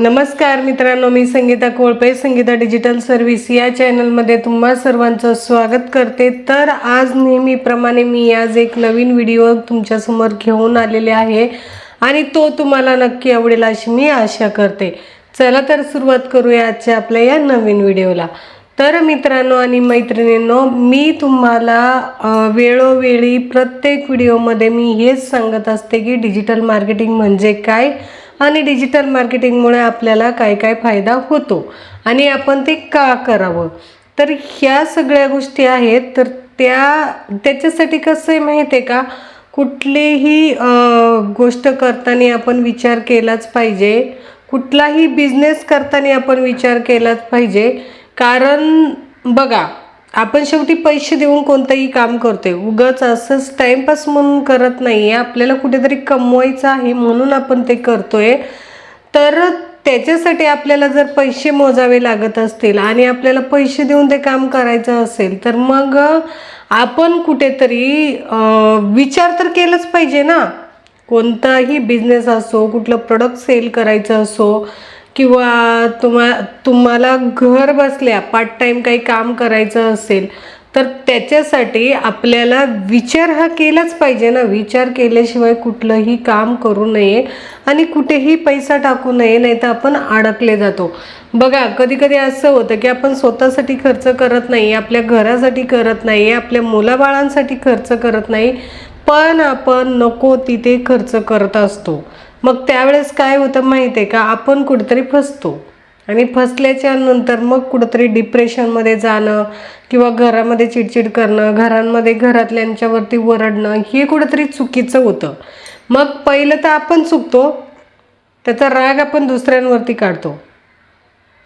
नमस्कार मित्रांनो मी संगीता कोळपे संगीता डिजिटल सर्व्हिस या चॅनलमध्ये तुम्हा सर्वांचं स्वागत करते. तर आज नेहमीप्रमाणे मी आज एक नवीन व्हिडिओ तुमच्यासमोर घेऊन आलेले आहे आणि तो तुम्हाला नक्की आवडेल अशी मी आशा करते. चला तर सुरुवात करूया आजच्या आपल्या या नवीन व्हिडिओला तर मित्रांनो आणि मैत्रिणींनो मी तुम्हाला वेळोवेळी प्रत्येक व्हिडिओमध्ये मी हेच सांगत असते की डिजिटल मार्केटिंग म्हणजे काय? आणि डिजिटल मार्केटिंगमुळे आपल्याला काय काय फायदा होतो? आणि आपण ते का करावं? तर ह्या सगळ्या गोष्टी आहेत. तर त्या त्याच्यासाठी कसं आहे माहिती आहे का? कुठलीही गोष्ट करताना आपण विचार केलाच पाहिजे. कुठलाही बिझनेस करताना आपण विचार केलाच पाहिजे. कारण बघा आपण शेवटी पैसे देऊन कोणतंही काम करतोय. उगाच असंच टाइमपास म्हणून करत नाही आहे आपल्याला कुठेतरी कमवायचं आहे म्हणून आपण ते करतोय. तर त्याच्यासाठी आपल्याला जर पैसे मोजावे लागत असतील आणि आपल्याला पैसे देऊन ते काम करायचं असेल तर मग आपण कुठेतरी विचार तर केलंच पाहिजे ना. कोणताही बिझनेस असो कुठलं प्रोडक्ट सेल करायचं असो किंवा तुम्हा तुम्हाला घर बसल्या पार्ट टाईम काही काम करायचं असेल तर त्याच्यासाठी आपल्याला विचार हा केलाच पाहिजे ना. विचार केल्याशिवाय कुठलंही काम करू नये आणि कुठेही पैसा टाकू नये नाही तर आपण अडकले जातो. बघा कधी कधी असं होतं की आपण स्वतःसाठी खर्च करत नाही आपल्या घरासाठी करत नाही आपल्या मुलाबाळांसाठी खर्च करत नाही पण आपण नको तिथे खर्च करत असतो. मग त्यावेळेस काय होतं माहिती आहे का? आपण कुठेतरी फसतो. आणि फसल्याच्या नंतर मग कुठंतरी डिप्रेशनमध्ये जाणं किंवा घरामध्ये चिडचिड करणं घरांमध्ये घरातल्यांच्यावरती वरडणं हे कुठंतरी चुकीचं होतं. मग पहिलं तर आपण चुकतो त्याचा राग आपण दुसऱ्यांवरती काढतो.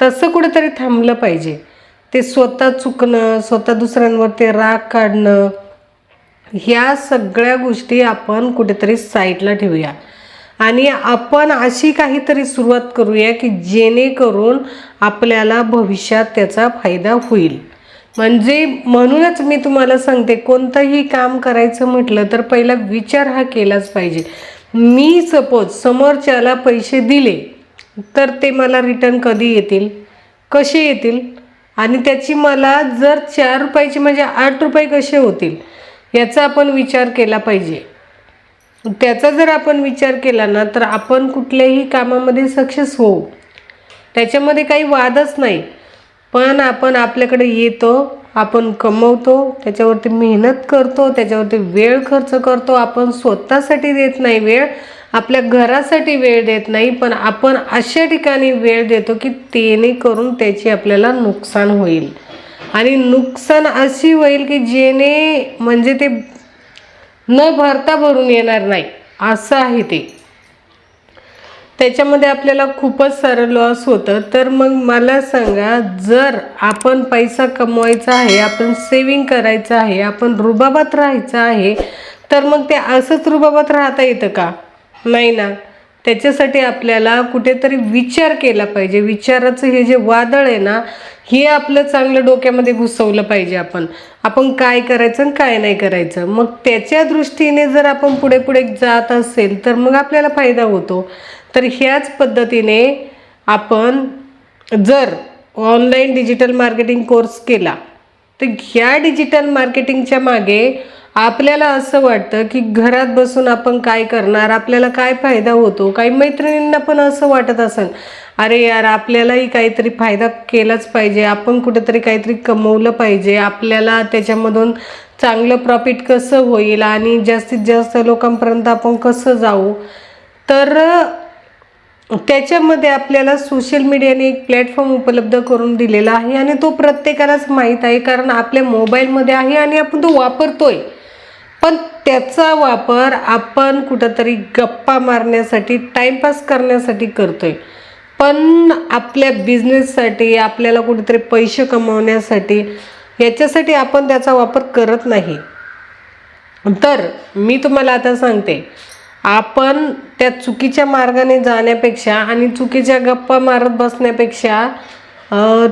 तसं कुठंतरी थांबलं पाहिजे. ते स्वतः चुकणं स्वतः दुसऱ्यांवरती राग काढणं ह्या सगळ्या गोष्टी आपण कुठेतरी साईडला ठेवूया. आणि आपण अशी काहीतरी सुरुवात करूया की जेणेकरून आपल्याला भविष्यात त्याचा फायदा होईल. म्हणजे म्हणूनच मी तुम्हाला सांगते कोणतंही काम करायचं म्हटलं तर पहिला विचार हा केलाच पाहिजे. मी सपोज समोरच्याला पैसे दिले तर ते मला रिटर्न कधी येतील? कसे येतील? आणि त्याची मला जर चार रुपयाची म्हणजे आठ रुपये कसे होतील? याचा आपण विचार केला पाहिजे. त्याचा जर आपण विचार केला ना तर आपण कुठल्याही कामामध्ये सक्सेस होऊ. त्याच्यामध्ये काही वादच नाही. पण आपण आपल्याकडे येतो आपण कमवतो त्याच्यावरती मेहनत करतो त्याच्यावरती वेळ खर्च करतो. आपण स्वतःसाठी देत नाही वेळ आपल्या घरासाठी वेळ देत नाही पण आपण अशा ठिकाणी वेळ देतो की तेने करून त्याची आपल्याला नुकसान होईल. आणि नुकसान अशी होईल की जेणे म्हणजे ते न भरता भरून येणार नाही. असं आहे ते. त्याच्यामध्ये आपल्याला खूपच सारं लॉस होतं. तर मग मला सांगा जर आपण पैसा कमवायचा आहे आपण सेविंग करायचं आहे आपण रुबाबात राहायचं आहे तर मग ते असंच रुबाबात राहता येतं का? नाही ना. त्याच्यासाठी आपल्याला कुठेतरी विचार केला पाहिजे. विचाराचं हे जे वादळ आहे ना हे आपलं चांगलं डोक्यामध्ये घुसवलं पाहिजे आपण. आपण काय करायचं आणि काय नाही करायचं. मग त्याच्या दृष्टीने जर आपण पुढे पुढे जात असेल तर मग आपल्याला फायदा होतो. तर ह्याच पद्धतीने आपण जर ऑनलाईन डिजिटल मार्केटिंग कोर्स केला तर ह्या डिजिटल मार्केटिंगच्या मागे आपल्याला असं वाटतं की घरात बसून आपण काय करणार? आपल्याला काय फायदा होतो? काही मैत्रिणींना पण असं वाटत असेल अरे यार आपल्यालाही काहीतरी फायदा केलाच पाहिजे. आपण कुठेतरी काहीतरी कमवलं पाहिजे. आपल्याला त्याच्यामधून चांगलं प्रॉफिट कसं होईल आणि जास्तीत जास्त लोकांपर्यंत आपण कसं जाऊ? तर त्याच्यामध्ये आपल्याला सोशल मीडियाने एक प्लॅटफॉर्म उपलब्ध करून दिलेला आहे आणि तो प्रत्येकालाच माहीत आहे कारण आपल्या मोबाईलमध्ये आहे आणि आपण तो वापरतोय. पण त्याचा वापर आपण कुठंतरी गप्पा मारण्यासाठी टाईमपास करण्यासाठी करतो आहे पण आपल्या बिझनेससाठी आपल्याला कुठेतरी पैसे कमवण्यासाठी याच्यासाठी आपण त्याचा वापर करत नाही. तर मी तुम्हाला आता सांगते आपण त्या चुकीच्या मार्गाने जाण्यापेक्षा आणि चुकीच्या गप्पा मारत बसण्यापेक्षा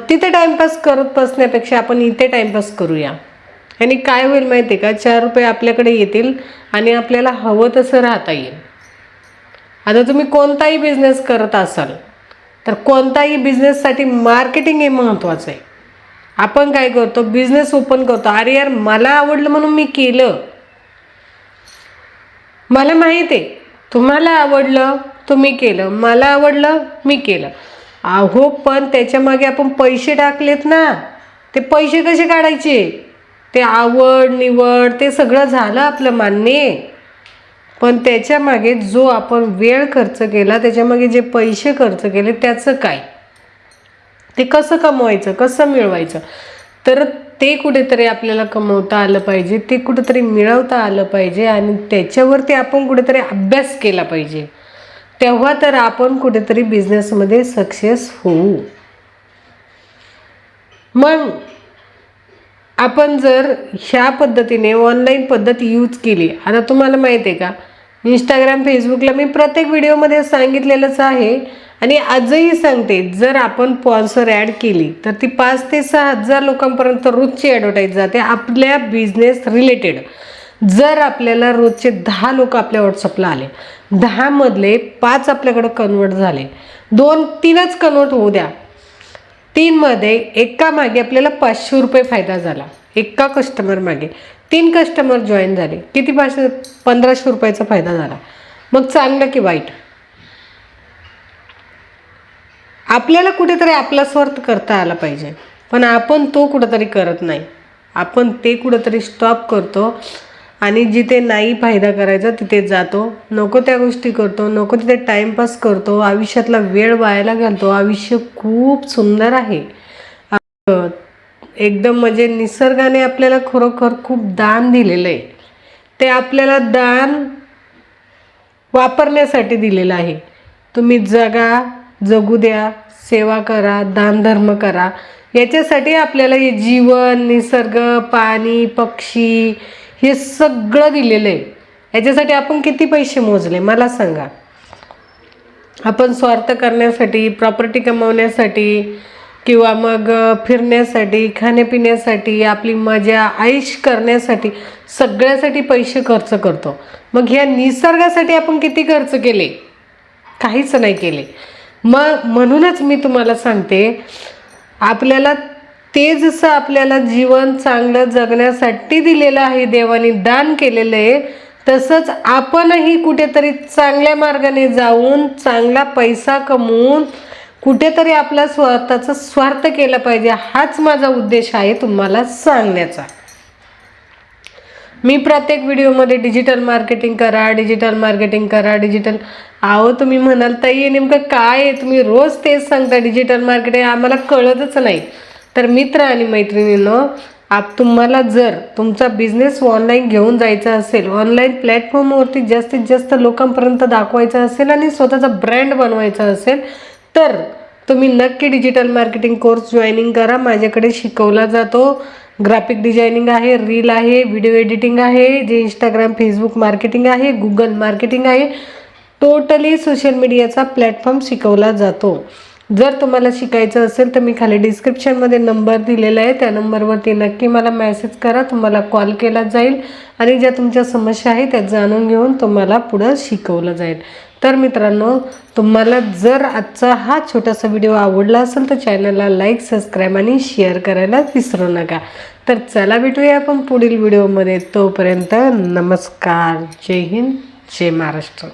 तिथे टाईमपास करत बसण्यापेक्षा आपण इथे टाईमपास करूया. आणि काय होईल माहिती आहे का? चार रुपये आपल्याकडे येतील आणि आपल्याला हवं तसं राहता येईल. आता तुम्ही कोणताही बिझनेस करत असाल तर कोणताही बिझनेससाठी मार्केटिंग हे महत्त्वाचं आहे. आपण काय करतो? बिझनेस ओपन करतो. अरे यार मला आवडलं म्हणून मी केलं. मला माहीत आहे तुम्हाला आवडलं तुम्ही केलं. मला आवडलं मी केलं. अहो पण त्याच्यामागे आपण पैसे टाकलेत ना. ते पैसे कसे काढायचे? ते आवड निवड ते सगळं झालं आपलं मान्य. आहे. पण त्याच्यामागे जो आपण वेळ खर्च केला त्याच्यामागे जे पैसे खर्च केले त्याचं काय? ते कसं कमवायचं कसं मिळवायचं? तर ते कुठेतरी आपल्याला कमवता आलं पाहिजे ते कुठेतरी मिळवता आलं पाहिजे आणि त्याच्यावरती आपण कुठेतरी अभ्यास केला पाहिजे. तेव्हा तर आपण कुठेतरी बिझनेसमध्ये सक्सेस होऊ. मग आपण जर ह्या पद्धतीने ऑनलाईन पद्धत यूज केली आता तुम्हाला माहिती आहे का? इंस्टाग्राम फेसबुकला मी प्रत्येक व्हिडिओमध्ये सांगितलेलंच आहे. आणि आजही सांगते जर आपण स्पॉन्सर ॲड केली तर ती पाच ते सहा हजार लोकांपर्यंत रोजची ॲडव्हर्टाईज जाते आपल्या बिझनेस रिलेटेड जर आपल्याला रोजचे दहा लोक आपल्या व्हॉट्सअपला आले दहामधले पाच आपल्याकडं कन्वर्ट झाले दोन तीनच कन्वर्ट होऊ द्या. तीनमध्ये एका मागे आपल्याला पाचशे रुपये फायदा झाला. एका कस्टमर मागे. तीन कस्टमर जॉईन झाले. किती पाचशे? पंधराशे रुपयाचा फायदा झाला. मग चांगलं की वाईट? आपल्याला कुठेतरी आपला स्वार्थ करता आला पाहिजे. पण आपण तो कुठंतरी करत नाही. आपण ते कुठंतरी स्टॉप करतो. आणि जिथे नाही फायदा करायचा तिथे जातो. नको त्या गोष्टी करतो नको तिथे टाईमपास करतो. आयुष्यातला वेळ वायाला घालतो. आयुष्य खूप सुंदर आहे. एकदम म्हणजे निसर्गाने आपल्याला खरोखर खूप दान दिलेलं आहे. ते आपल्याला दान वापरण्यासाठी दिलेलं आहे. तुम्ही जगा जगू द्या सेवा करा दानधर्म करा. याच्यासाठी आपल्याला हे जीवन निसर्ग पाणी पक्षी हे सगळं दिलेलं आहे. याच्यासाठी आपण किती पैसे मोजले मला सांगा. आपण स्वार्थ करण्यासाठी प्रॉपर्टी कमवण्यासाठी किंवा मग फिरण्यासाठी खाण्यापिण्यासाठी आपली मजा आईश करण्यासाठी सगळ्यासाठी पैसे खर्च करतो. मग ह्या निसर्गासाठी आपण किती खर्च केले? काहीच नाही केले. मग म्हणूनच मी तुम्हाला सांगते आपल्याला ते जसं आपल्याला जीवन चांगलं जगण्यासाठी दिलेलं आहे देवाने दान केलेलं आहे तसंच आपणही कुठेतरी चांगल्या मार्गाने जाऊन चांगला पैसा कमवून कुठेतरी आपला स्वतःचा स्वार्थ केला पाहिजे हाच माझा उद्देश आहे तुम्हाला सांगण्याचा. मी प्रत्येक व्हिडिओमध्ये डिजिटल मार्केटिंग करा डिजिटल मार्केटिंग करा डिजिटल अहो तुम्ही म्हणाल ताई नेमकं काय आहे? तुम्ही रोज तेच सांगता डिजिटल मार्केटिंग आम्हाला कळतच नाही. तर मित्र आणि मैत्रिणींनो आप तुम्हाला जर तुमचा बिझनेस ऑनलाईन घेऊन जायचा असेल ऑनलाईन प्लॅटफॉर्मवरती जास्तीत जास्त लोकांपर्यंत दाखवायचा असेल आणि स्वतःचा ब्रँड बनवायचा असेल तर तुम्ही नक्की डिजिटल मार्केटिंग कोर्स जॉईनिंग करा. माझ्याकडे शिकवला जातो. ग्राफिक डिझायनिंग आहे रील आहे व्हिडिओ एडिटिंग आहे जे इंस्टाग्राम फेसबुक मार्केटिंग आहे गुगल मार्केटिंग आहे. टोटली सोशल मीडियाचा प्लॅटफॉर्म शिकवला जातो. जर तुम्हाला शिकायचं असेल तर मी खाली डिस्क्रिप्शनमध्ये नंबर दिलेला आहे. त्या नंबरवरती नक्की मला मेसेज करा. तुम्हाला कॉल केला जाईल आणि ज्या तुमच्या समस्या आहेत त्या जाणून घेऊन तुम्हाला पुढं शिकवलं जाईल. तर मित्रांनो तुम्हाला जर आजचा हा छोटासा व्हिडिओ आवडला असेल तर चॅनलला लाईक सबस्क्राईब आणि शेअर करायला विसरू नका. तर चला भेटूया आपण पुढील व्हिडिओमध्ये तोपर्यंत नमस्कार. जय हिंद. जय महाराष्ट्र.